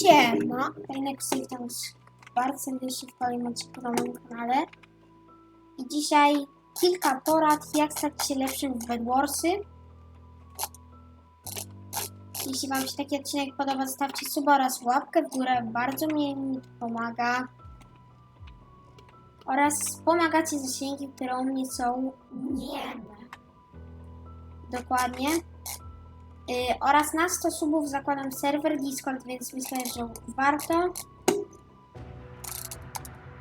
Siema, Kajnek witam was bardzo serdecznie w kolejnym odcinku na moim kanale. I dzisiaj kilka porad, jak stać się lepszym w Bedwarsy. Jeśli wam się taki odcinek podoba, zostawcie suba oraz łapkę w górę, bardzo mi mi pomaga. Oraz pomagacie zasięgi, które u mnie są nieme. Dokładnie. Y, oraz na 100 subów zakładam serwer Discord, więc myślę, że warto.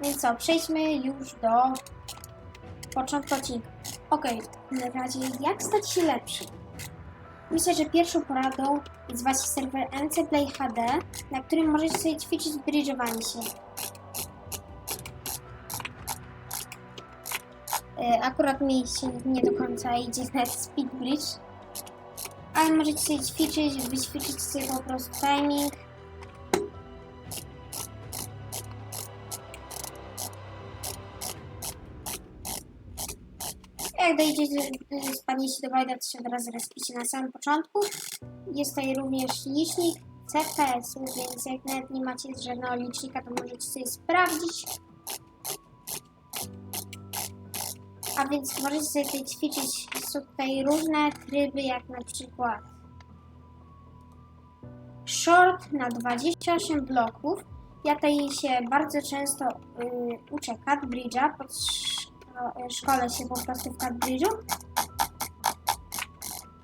Więc co, przejdźmy już do początku odcinka. Okej, na razie jak stać się lepszym? Myślę, że pierwszą poradą jest właśnie serwer MC Play HD, na którym możecie sobie ćwiczyć bridge'owanie się. Y, Akurat mi się nie do końca idzie na Speed Bridge, ale możecie sobie ćwiczyć, wyćwiczyć sobie po prostu timing. Jak dojdziecie, spadniecie do wajda, to się od razu respicie na samym początku. Jest tutaj również licznik CPS-u, więc jak nawet nie macie żadnego licznika, to możecie sobie sprawdzić. A więc możecie sobie tutaj ćwiczyć. Tutaj różne tryby, jak na przykład short na 28 bloków. Ja tutaj się bardzo często y, uczę cut bridge'a, pod szko- szkole się po prostu w cut bridge'u.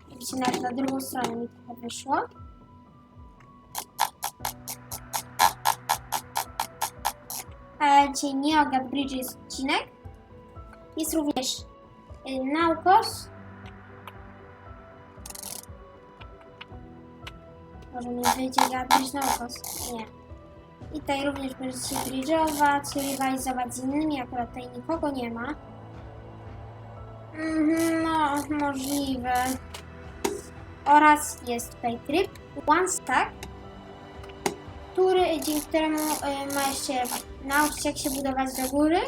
Widzicie, nawet na drugą stronę mi trochę wyszło. Ale dzisiaj nie o cut bridge'u jest odcinek. Jest również y, naukos. Może nie wyjdzie gadać naukos. Nie. I tutaj również możecie bridge'ować, rywalizować z innymi, akurat tutaj nikogo nie ma. Mhm, No, możliwe. Oraz jest tutaj tryb One Stack, który, dzięki któremu y, ma się nauczyć jak się budować do góry.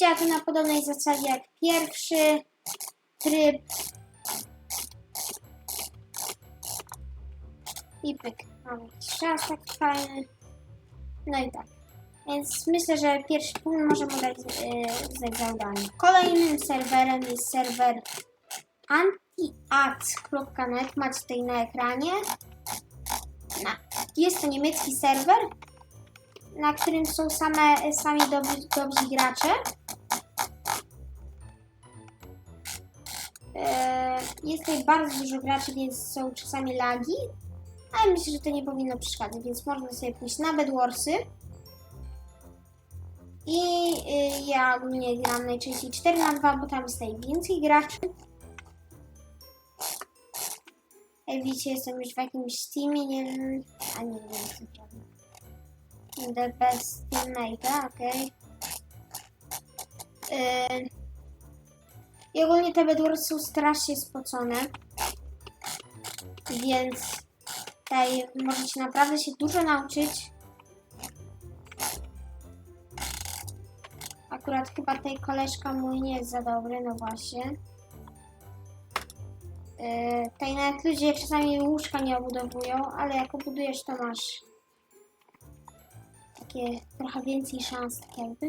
Działa to na podobnej zasadzie jak pierwszy tryb. I pyk. Mamy jakiś czas taki fajny. No i tak. Więc myślę, że pierwszy punkt możemy dać yy, zadanie. Kolejnym serwerem jest serwer antiads.net. Macie tutaj na ekranie. Na, jest to niemiecki serwer, na którym są same, sami dobrzy, dobrzy gracze. Jest tutaj bardzo dużo graczy, więc są czasami lagi, ale myślę, że to nie powinno przeszkadzać, więc można sobie pójść na Bedwarsy. I y, ja ogólnie gram najczęściej 4 na 2, bo tam jest najwięcej graczy. Jak widzicie, jestem już w jakimś teamie, nie wiem, a nie wiem, co prawda. The best teammate, okej. Yy, I ogólnie te Bedwars są strasznie spocone. Więc tutaj możecie naprawdę się dużo nauczyć. Akurat chyba tej koleżka mój nie jest za dobry, no właśnie. Yy, tutaj nawet ludzie czasami łóżka nie obudowują, ale jak obudujesz to masz takie trochę więcej szans, tak jakby,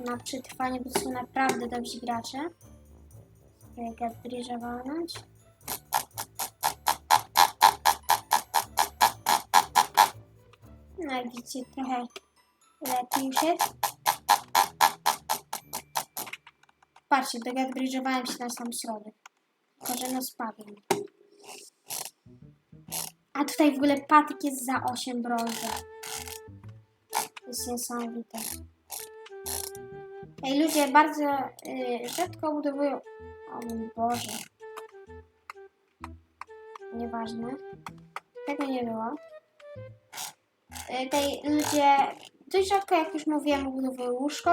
na przetrwanie, bo to są naprawdę dobrzy gracze. Bryżę walnąć. No jak widzicie, trochę lepiej już jest. Patrzcie, dogadbridżowałem się na sam środek. Tylko, że no spadłem. A tutaj w ogóle patyk jest za 8 brązy. To jest niesamowite. Ej, ludzie bardzo y, rzadko budowują... O mój Boże. Nieważne. Tego nie było. Y, Tutaj ludzie dość rzadko, jak już mówiłem, budowują łóżko,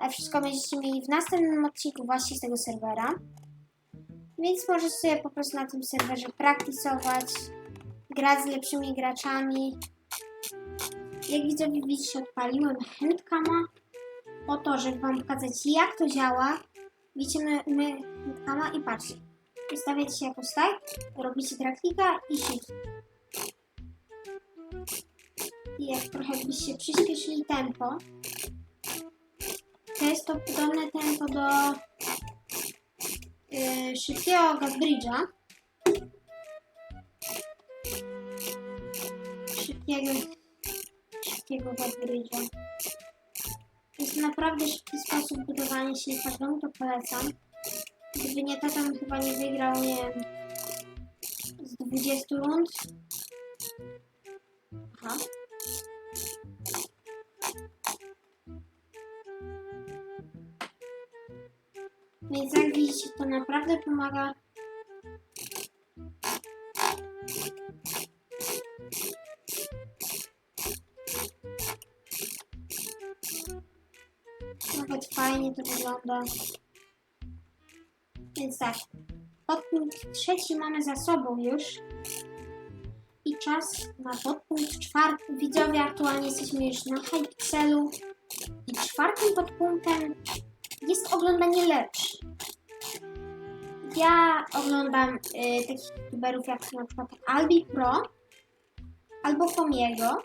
a wszystko będziecie mieli w następnym odcinku właśnie z tego serwera. Więc możecie sobie po prostu na tym serwerze praktysować, grać z lepszymi graczami. Jak widzowie widzicie, odpaliłem handcama po to, żeby wam pokazać jak to działa. Widzicie my, my handcama i patrzcie. Ustawiacie się jakoś tak, robicie traklika i shift. I jak trochę byście przyspieszyli tempo, to jest to podobne tempo do yy, szybkiego Gasbridge'a. Szybkiego, szybkiego Gasbridge'a. Naprawdę szybki sposób budowania się i każdemu to polecam. Gdyby nie to, bym chyba nie wygrał, nie wiem, z 20 rund. Aha. Więc jak widzicie, to naprawdę pomaga. Fajnie to wygląda. Więc tak, podpunkt trzeci mamy za sobą już. I czas na podpunkt czwarty. Widzowie, aktualnie jesteśmy już na Hypixelu. I czwartym podpunktem jest oglądanie lepsze. Ja oglądam y, takich youtuberów jak na przykład Albi Pro albo Fomiego.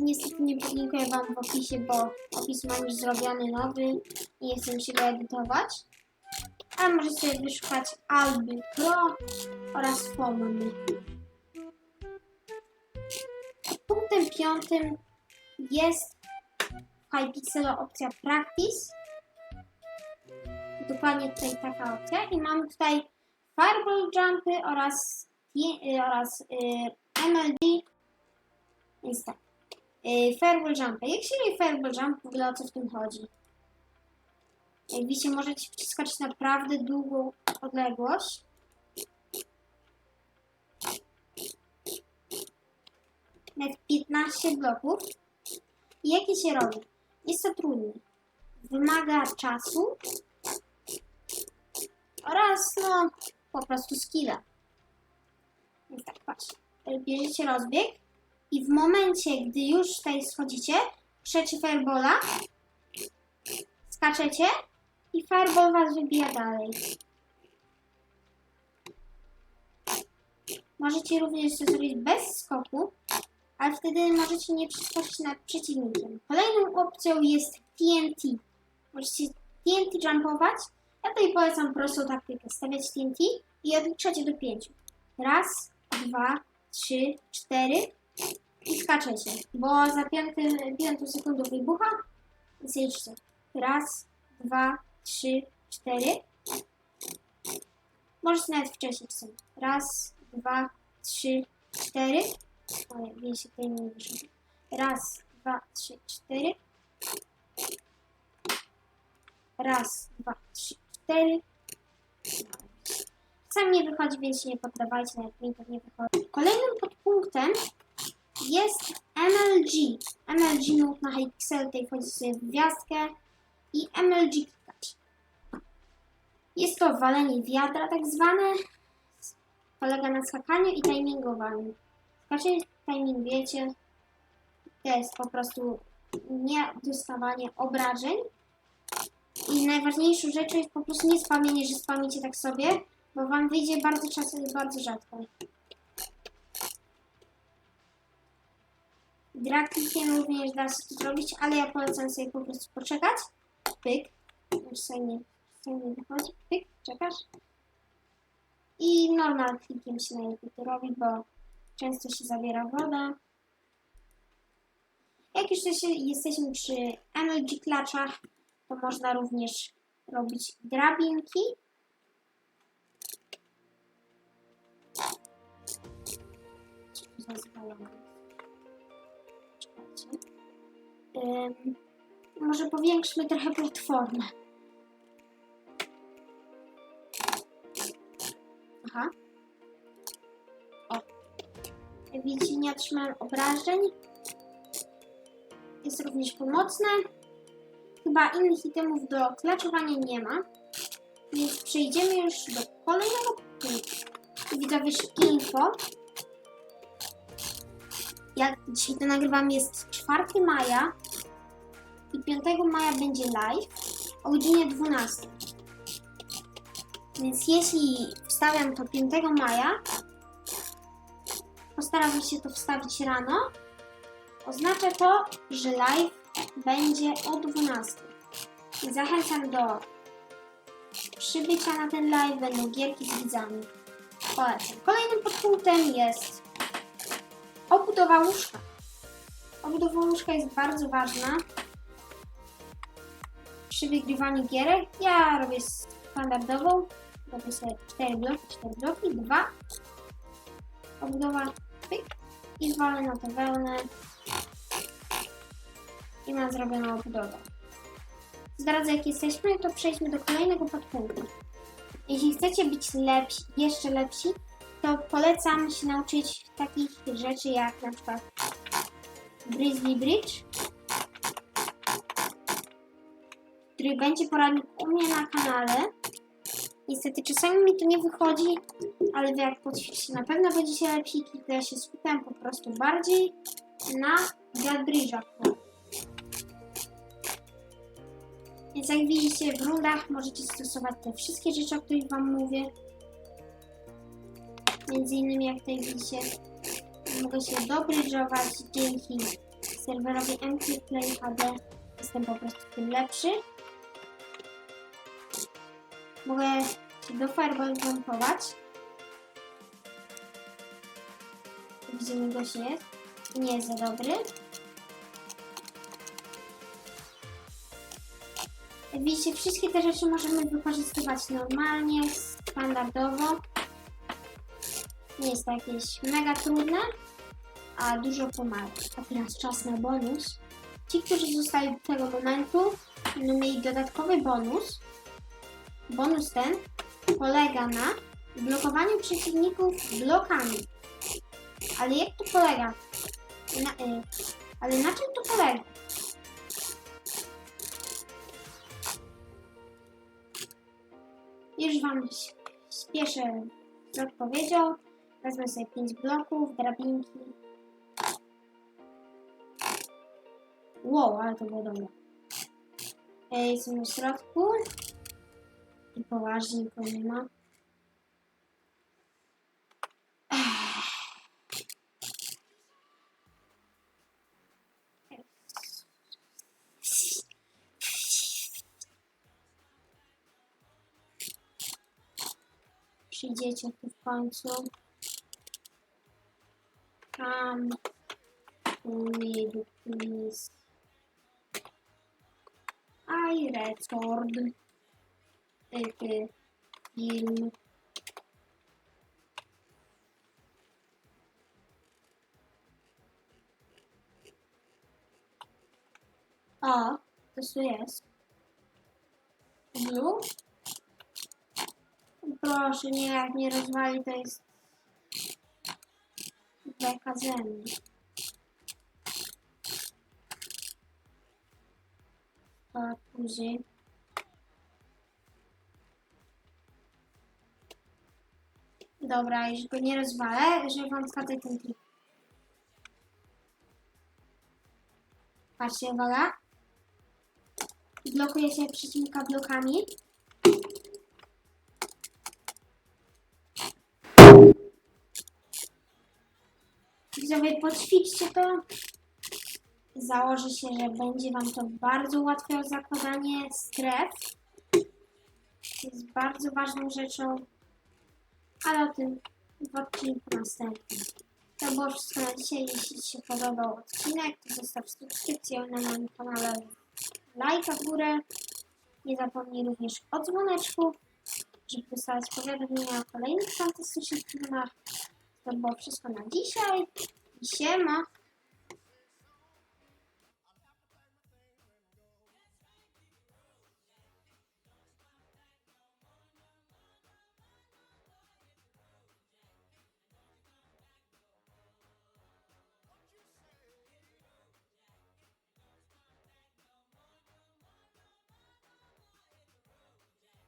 Niestety nie podlinkuję Wam w opisie, bo opis mam już zrobiony nowy i mi się go edytować. Ale możecie sobie wyszukać Albi Pro oraz Fomy. Punktem piątym jest w opcja Practice. Dokładnie tutaj taka opcja. I mamy tutaj Fireball Jumpy oraz, y, oraz y, MLG. Więc tak. Y, Fireball Jumpy. Jak się dzieje Fireball Jump, w ogóle o co w tym chodzi? Jak widzicie, możecie przeskoczyć naprawdę długą odległość. Nawet 15 bloków. I jakie się robi? Jest to trudne. Wymaga czasu oraz no po prostu skilla. Więc tak, patrz. Bierzecie rozbieg i w momencie, gdy już tutaj schodzicie, przecie firebola, skaczecie i fireball was wybija dalej. Możecie również to zrobić bez skoku, ale wtedy możecie nie przeskoczyć nad przeciwnikiem. Kolejną opcją jest TNT. Możecie TNT jumpować. Ja tutaj polecam prostą taktykę. Stawiać TNT i odliczacie do pięciu. Raz, dwa, trzy, cztery i skaczecie. Bo za piąty, piątą sekundą wybucha. Liczcie. Raz, dwa, trzy, cztery. Możecie nawet wcześniej czasem. Raz, dwa, trzy, cztery. Oj, wie się tutaj nie wyszło. Raz, dwa, trzy, cztery. Raz, dwa, trzy, cztery. Sam nie wychodzi, więc się nie poddawajcie, nawet mi to nie wychodzi. Kolejnym podpunktem jest MLG. MLG Note na Hypixel, tutaj wchodzi sobie w gwiazdkę i MLG klikać. Jest to walenie wiadra tak zwane. Polega na skakaniu i timingowaniu. Skaczecie, timingujecie. To jest po prostu nie dostawanie obrażeń. I najważniejszą rzeczą jest po prostu nie spamienie, że spamicie tak sobie, bo wam wyjdzie bardzo i bardzo rzadko. Draklikiem również da się to zrobić, ale ja polecam sobie po prostu poczekać. Pyk. Już sobie nie, sobie nie wychodzi. Pyk, czekasz. I normal klikiem się najlepiej to robi, bo często się zawiera woda. Jak już jesteśmy przy MLG klaczach, to można również robić drabinki. Co może powiększmy trochę platformę. Aha. O. Widzicie, nie otrzymałem obrażeń. Jest również pomocne. Chyba innych itemów do klaczowania nie ma. Więc przejdziemy już do kolejnego punktu. Widzowie, info. Jak dzisiaj to nagrywam jest 4 maja i 5 maja będzie live o godzinie 12. Więc jeśli wstawiam to 5 maja, postaram się to wstawić rano, oznacza to, że live będzie o 12. I zachęcam do przybycia na ten live, będą gierki z widzami. Polecam. Kolejnym podpunktem jest obudowa łóżka. Obudowa łóżka jest bardzo ważna przy wygrywaniu gierek. Ja robię standardową. Robię sobie 4 bloki, 4 bloki, 2. Obudowa, pyk. I zwalę na to wełnę. I mam zrobioną obudowę. Zdradzę jak jesteśmy, to przejdźmy do kolejnego podpunktu. Jeśli chcecie być lepsi, jeszcze lepsi, to polecam się nauczyć takich rzeczy jak na przykład Grizzly Bridge, który będzie poradnik u mnie na kanale. Niestety czasami mi to nie wychodzi, ale jak poćwiczycie na pewno będziecie lepsi, tylko ja się skupiam po prostu bardziej na Bridge'ach. Więc jak widzicie w rundach możecie stosować te wszystkie rzeczy, o których wam mówię. Między innymi jak tutaj widzicie mogę się dobrydżować dzięki serwerowi MCPlay HD. Jestem po prostu tym lepszy. Mogę się do Fireball jumpować. Widzimy gość jest. Nie jest za dobry. Jak widzicie, wszystkie te rzeczy możemy wykorzystywać normalnie, standardowo. Nie jest to jakieś mega trudne, a dużo pomaga. A teraz czas na bonus. Ci, którzy zostali do tego momentu, będą mieli dodatkowy bonus. Bonus ten polega na blokowaniu przeciwników blokami. Ale jak to polega? Na, y, ale na czym to polega? Już Wam spieszę z odpowiedzią. Wezmę sobie 5 bloków, drabinki. Wow, ale to było dobre. Jestem w środku. I poważnie nikogo nie ma. Przyjdziecie tu w końcu. Come with please. I record the film. O, to tu jest. Blue? Proszę, nie, ze mnie. A później. Dobra, już go nie rozwalę, żeby wam wskazać ten trik. Patrzcie, uwaga. Blokuje się przeciwnika blokami. Widzowie, poćwiczcie to. Założę się, że będzie Wam to bardzo ułatwiało zakładanie stref. Jest bardzo ważną rzeczą, ale o tym w odcinku następnym. To było wszystko na dzisiaj. Jeśli Ci się podobał odcinek, to zostaw subskrypcję na moim kanale, lajka w górę. Nie zapomnij również o dzwoneczku, żeby dostawać powiadomienia o kolejnych fantastycznych filmach. To było wszystko na dzisiaj. Siema!